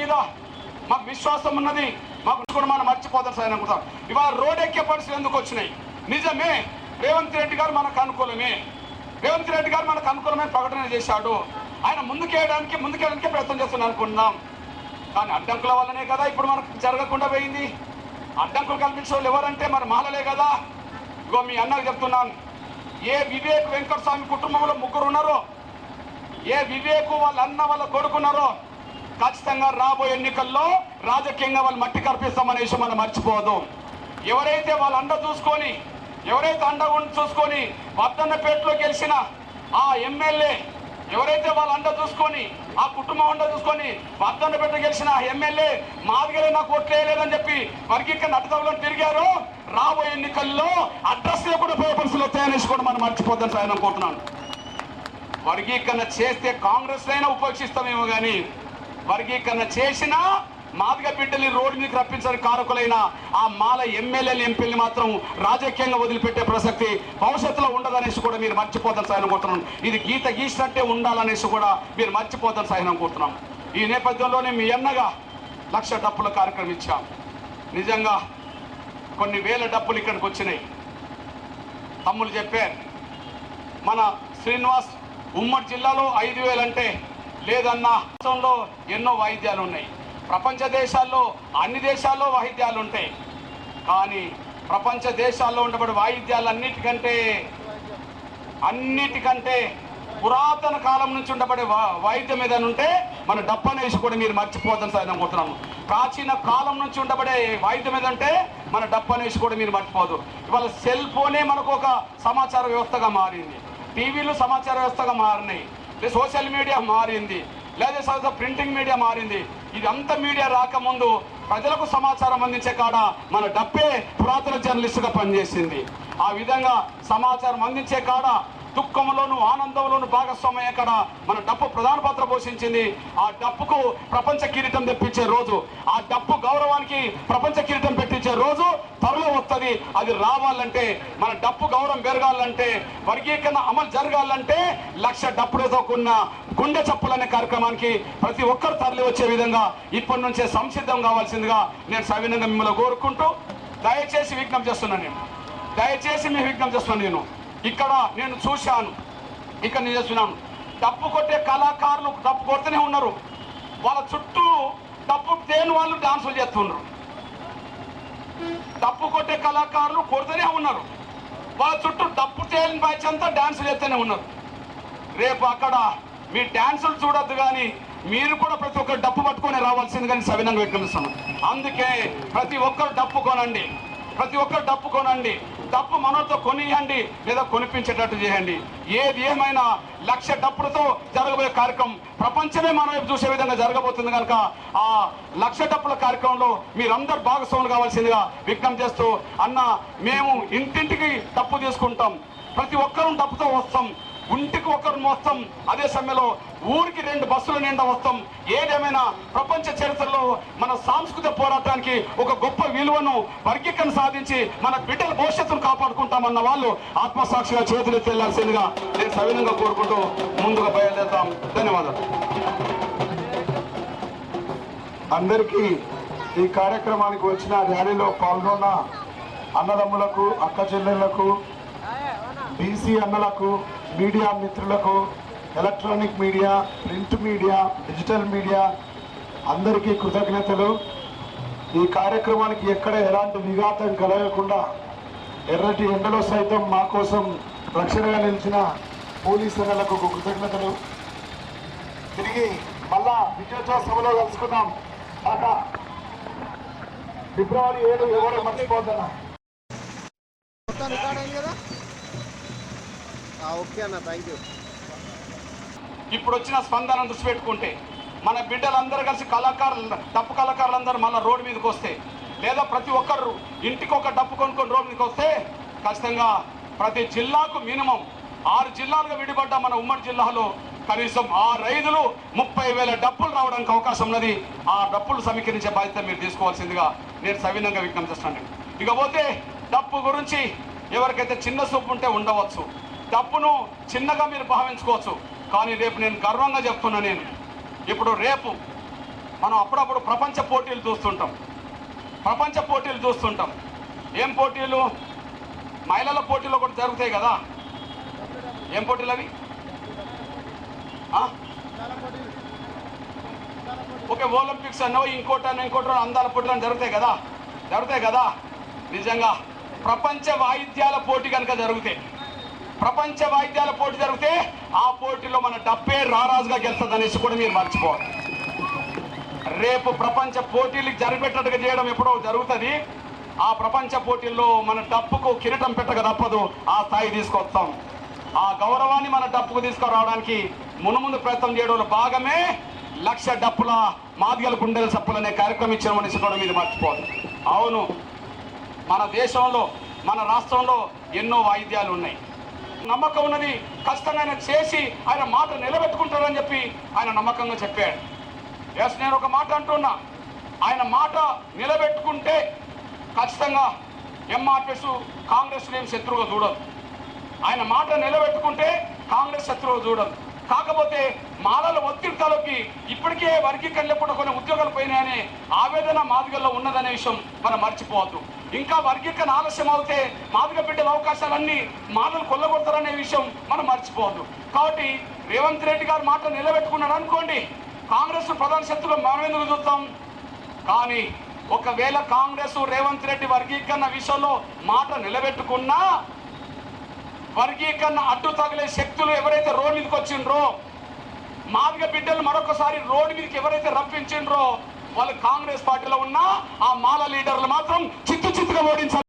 మీద మాకు విశ్వాసం ఉన్నది మాకు కూడా మనం మర్చిపోతాం సార్ అనుకుంటాం. ఇవాళ రోడ్ ఎక్కే పరిస్థితులు ఎందుకు వచ్చినాయి? నిజమే రేవంత్ రెడ్డి గారు మనకు అనుకూలమే. రేవంత్ రెడ్డి గారు మనకు అనుకూలమైన ప్రకటన చేశాడు. ఆయన ముందుకేయడానికి ముందుకేయడానికి ప్రయత్నం చేస్తున్నాను అనుకున్నాం కానీ అడ్డంకుల వల్లనే కదా ఇప్పుడు మనకు జరగకుండా పోయింది. అడ్డంకులు కల్పించే వాళ్ళు ఎవరంటే మరి మహిళలే కదా. ఇగో మీ అన్నకు చెప్తున్నాను. ఏ వివేక్ వెంకట స్వామి కుటుంబంలో ముగ్గురు ఉన్నారో ఏ వివేకు వాళ్ళ అన్న వాళ్ళ కొడుకున్నారో ఖచ్చితంగా రాబోయే ఎన్నికల్లో రాజకీయంగా వాళ్ళు మట్టి కల్పిస్తామనేసి మనం మర్చిపోదు ఎవరైతే వాళ్ళ అండ చూసుకొని ఎవరైతే అండ ఉండి చూసుకొని వర్ధన్నపేటలో గెలిచిన ఆ ఎమ్మెల్యే ఎవరైతే వాళ్ళ అండ చూసుకొని ఆ కుటుంబం అండ చూసుకొని వర్ధన్నపేట గెలిచిన ఎమ్మెల్యే మాదిగలే నాకు ఓట్లేయలేదని చెప్పి వర్గీకరణ అడ్డతలో తిరిగారు రాబోయే ఎన్నికల్లో అడ్రస్ కూడా పేపర్స్లో తయారేసి కూడా మనం మర్చిపోద్దని ఆయన అనుకుంటున్నాను వర్గీకరణ చేస్తే కాంగ్రెస్ అయినా ఉపేక్షిస్తామేమో కానీ వర్గీకరణ చేసినా మాదిగ బిడ్డల్ని రోడ్డు మీకు రప్పించని కారకులైన ఆ మాల ఎమ్మెల్యేలు ఎంపీల్ని మాత్రం రాజకీయంగా వదిలిపెట్టే ప్రసక్తి భవిష్యత్తులో ఉండదనేసి కూడా మీరు మర్చిపోతాను సాయం కోరుతున్నాం ఇది గీత గీసినట్టే ఉండాలనేసి కూడా మీరు మర్చిపోతాను సాయం కోరుతున్నాం ఈ నేపథ్యంలోనే మీ అన్నగా లక్ష డప్పుల కార్యక్రమం ఇచ్చాం. నిజంగా కొన్ని వేల డబ్బులు ఇక్కడికి వచ్చినాయి. తమ్ములు చెప్పారు. మన శ్రీనివాస్ ఉమ్మడి జిల్లాలో ఐదు వేలంటే అంటే లేదన్న రాష్ట్రంలో ఎన్నో వాయిద్యాలు ఉన్నాయి ప్రపంచ దేశాల్లో అన్ని దేశాల్లో వాయిద్యాలు ఉంటాయి కానీ ప్రపంచ దేశాల్లో ఉండబడి వాయిద్యాలన్నిటికంటే అన్నిటికంటే పురాతన కాలం నుంచి ఉండబడే వా- వాయిద్యం ఏదైనా ఉంటే మన డప్పనేసి కూడా మీరు మర్చిపోతాను సార్ అనుకుంటున్నాము ప్రాచీన కాలం నుంచి ఉండబడే వాయిద్యం ఏదంటే మన డప్పనేసి కూడా మీరు మర్చిపోదు ఇవాళ సెల్ ఫోనే మనకు ఒక సమాచార వ్యవస్థగా మారింది. టీవీలు సమాచార వ్యవస్థగా మారినాయి. లేదా సోషల్ మీడియా మారింది లేదా సహజ ప్రింటింగ్ మీడియా మారింది. ఇదంతా మీడియా రాకముందు ప్రజలకు సమాచారం అందించే కాడ మన డబ్బే పురాతన జర్నలిస్టుగా పనిచేసింది. ఆ విధంగా సమాచారం అందించే కాడ దుఃఖంలోను ఆనందంలోను భాగస్వామ్యం అక్కడ మన డప్పు ప్రధాన పాత్ర పోషించింది. ఆ డప్పుకు ప్రపంచ కిరీటం తెప్పించే రోజు. ఆ డప్పు గౌరవానికి ప్రపంచ కిరీటం పెట్టించే రోజు త్వరలో వస్తుంది అది రావాలంటే మన డప్పు గౌరవం పెరగాలంటే వర్గీకరణ అమలు జరగాలంటే లక్ష డప్పులతో కూడిన గుండె చప్పులనే కార్యక్రమానికి ప్రతి ఒక్కరు తరలి వచ్చే విధంగా ఇప్పటి నుంచే సంసిద్ధం కావాల్సిందిగా నేను సవినంగా మిమ్మల్ని కోరుకుంటూ దయచేసి విజ్ఞప్తి చేస్తున్నాను నేను. దయచేసి మీ విజ్ఞప్తి చేస్తున్నాను నేను. ఇక్కడ నేను చూశాను. ఇక్కడ నేను చేస్తున్నాను. డప్పు కొట్టే కళాకారులు డప్పు కొడుతూనే ఉన్నారు. వాళ్ళ చుట్టూ డప్పు తేని వాళ్ళు డాన్సులు చేస్తున్నారు? డప్పు కొట్టే కళాకారులు కొడుతూనే ఉన్నారు. వాళ్ళ చుట్టూ డప్పు తేలిన బ్యాచ్ అంతా డాన్సులు చేస్తూనే ఉన్నారు. రేపు అక్కడ మీ డాన్సులు చూడొద్దు కానీ మీరు కూడా ప్రతి ఒక్కరు డప్పు పట్టుకొని రావాల్సింది కానీ సవినంగా విక్రమిస్తున్నాం అందుకే ప్రతి ఒక్కరు డప్పు కొనండి. ప్రతి ఒక్కరు డప్పు కొనండి. డప్పు మనతో కొనియండి లేదా కొనిపించేటట్టు చేయండి. ఏది ఏమైనా లక్ష డప్పులతో జరగబోయే కార్యక్రమం ప్రపంచమే మనం చూసే విధంగా జరగబోతుంది కనుక ఆ లక్ష డప్పుల కార్యక్రమంలో మీరందరూ భాగస్వాములు కావాల్సిందిగా విజ్ఞప్తి చేస్తూ అన్న మేము ఇంటింటికి డప్పు తీసుకుంటాం. ప్రతి ఒక్కరూ డప్పుతో వస్తాం. ఇంటికి ఒకరు మోస్తాం. అదే సమయంలో ఊరికి రెండు బస్సులు నిండా వస్తాం. ఏదేమైనా ప్రపంచ చరిత్రలో మన సాంస్కృతిక పోరాటానికి ఒక గొప్ప విలువను వర్గీకరణ సాధించి మన బిడ్డల భవిష్యత్తును కాపాడుకుంటామన్న వాళ్ళు ఆత్మసాక్షిగా చేతులు తెల్లాల్సిందిగా నేను సవినంగా కోరుకుంటూ ముందుగా బయలుదేరుతాం. ధన్యవాదాలు. అందరికీ ఈ కార్యక్రమానికి వచ్చిన ర్యాలీలో పాల్గొన్న అన్నదమ్ములకు అక్క చెల్లెళ్ళకు బీసీ అన్నలకు మీడియా మిత్రులకు electronic media print media digital media అందరికీ కృతజ్ఞతలు. ఈ కార్యక్రమానికి ఎక్కడ ఎలాంటి విఘాతం కలగకుండా ఎర్రటి ఎండలో సైతం మా కోసం రక్షణగా నిలిచిన పోలీస్ అన్నలకు కృతజ్ఞతలు. తిరిగి మళ్ళా విజయోత్సవంలో కలుసుకుందాం. టాటా. ఫిబ్రవరి ఏడు ఎవరు మర్చిపోతున్నా ఓకే అన్న థ్యాంక్ యూ ఇప్పుడు వచ్చిన స్పందన దృష్టి పెట్టుకుంటే మన బిడ్డలందరూ కలిసి కళాకారులు డప్పు కళాకారులందరూ మళ్ళీ రోడ్డు మీదకి వస్తే లేదా ప్రతి ఒక్కరు ఇంటికి ఒక డప్పు కొనుక్కొని రోడ్డు మీదకి వస్తే ఖచ్చితంగా ప్రతి జిల్లాకు మినిమం ఆరు జిల్లాలుగా విడిపడ్డ మన ఉమ్మడి జిల్లాలో కనీసం ఆ రైతులు ముప్పై వేల డప్పులు రావడానికి అవకాశం ఉన్నది. ఆ డప్పులు సమీకరించే బాధ్యత మీరు తీసుకోవాల్సిందిగా నేను సవినంగా విజ్ఞప్తి చేస్తాను ఇకపోతే డప్పు గురించి ఎవరికైతే చిన్న సూపు ఉంటే ఉండవచ్చు. తప్పును చిన్నగా మీరు భావించుకోవచ్చు. కానీ రేపు నేను గర్వంగా చెప్తున్నా నేను. ఇప్పుడు రేపు మనం అప్పుడప్పుడు ప్రపంచ పోటీలు చూస్తుంటాం. ప్రపంచ పోటీలు చూస్తుంటాం. ఏం పోటీలు? మహిళల పోటీలు ఒకటి జరుగుతాయి కదా. ఏం పోటీలు అవి? ఓకే ఒలింపిక్స్ అన్నో ఇంకోటి అన్న ఇంకోటి అందాల పోటీలు అని జరుగుతాయి కదా. జరుగుతాయి కదా. నిజంగా ప్రపంచ వాయిద్యాల పోటీ కనుక జరుగుతాయి. ప్రపంచ వాయిద్యాల పోటీ జరిగితే ఆ పోటీలో మన డబ్బే రారాజుగా గెలుస్తుంది అనేసి కూడా మీరు మర్చిపోవాలి రేపు ప్రపంచ పోటీలు జరిపేటట్టుగా చేయడం ఎప్పుడో జరుగుతుంది. ఆ ప్రపంచ పోటీల్లో మన డప్పుకు కిరీటం పెట్టక తప్పదు. ఆ స్థాయి తీసుకొస్తాం. ఆ గౌరవాన్ని మన డప్పుకు తీసుకురావడానికి మునుముందు ప్రయత్నం చేయడంలో భాగమే లక్ష డప్పుల మాదిగల గుండెల చప్పులు అనే కార్యక్రమం ఇచ్చిన మనిషి కూడా మీరు మర్చిపోదు అవును మన దేశంలో మన రాష్ట్రంలో ఎన్నో వాయిద్యాలు ఉన్నాయి. నమ్మకం ఉన్నది ఖచ్చితంగా ఆయన చేసి ఆయన మాట నిలబెట్టుకుంటాడని చెప్పి ఆయన నమ్మకంగా చెప్పాడు. ఎస్ నేను ఒక మాట అంటున్నా. ఆయన మాట నిలబెట్టుకుంటే ఖచ్చితంగా ఎంఆర్పిఎస్ కాంగ్రెస్ నేను శత్రువుగా చూడదు. ఆయన మాట నిలబెట్టుకుంటే కాంగ్రెస్ శత్రువు చూడదు. కాకపోతే మాలల ఒత్తిడితలోకి ఇప్పటికే వర్గీకరణ కూడా కొన్ని ఉద్యోగాలు పోయినాయనే ఆవేదన మాదిగల్లో ఉన్నదనే విషయం మనం మర్చిపోవద్దు. ఇంకా వర్గీకరణ ఆలస్యం అవుతే మాదిగ బిడ్డల అవకాశాలన్నీ మాలలు కొల్లగొడతారనే విషయం మనం మర్చిపోవద్దు. కాబట్టి రేవంత్ రెడ్డి గారు మాట నిలబెట్టుకున్నాడు అనుకోండి కాంగ్రెస్ ప్రధాన శత్రులు మనమేందుకు చూస్తాం కానీ ఒకవేళ కాంగ్రెస్ రేవంత్ రెడ్డి వర్గీకరణ విషయంలో మాట నిలబెట్టుకున్నా వర్గీకరణ అడ్డు తగిలే శక్తులు ఎవరైతే రోడ్డు మీదకి వచ్చిండ్రో మాదిగ బిడ్డలు మరొకసారి రోడ్డు మీదకి ఎవరైతే రప్పించిండ్రో వాళ్ళు కాంగ్రెస్ పార్టీలో ఉన్నా ఆ మాల లీడర్లు మాత్రం ప్రస్తుతం గమనించాలి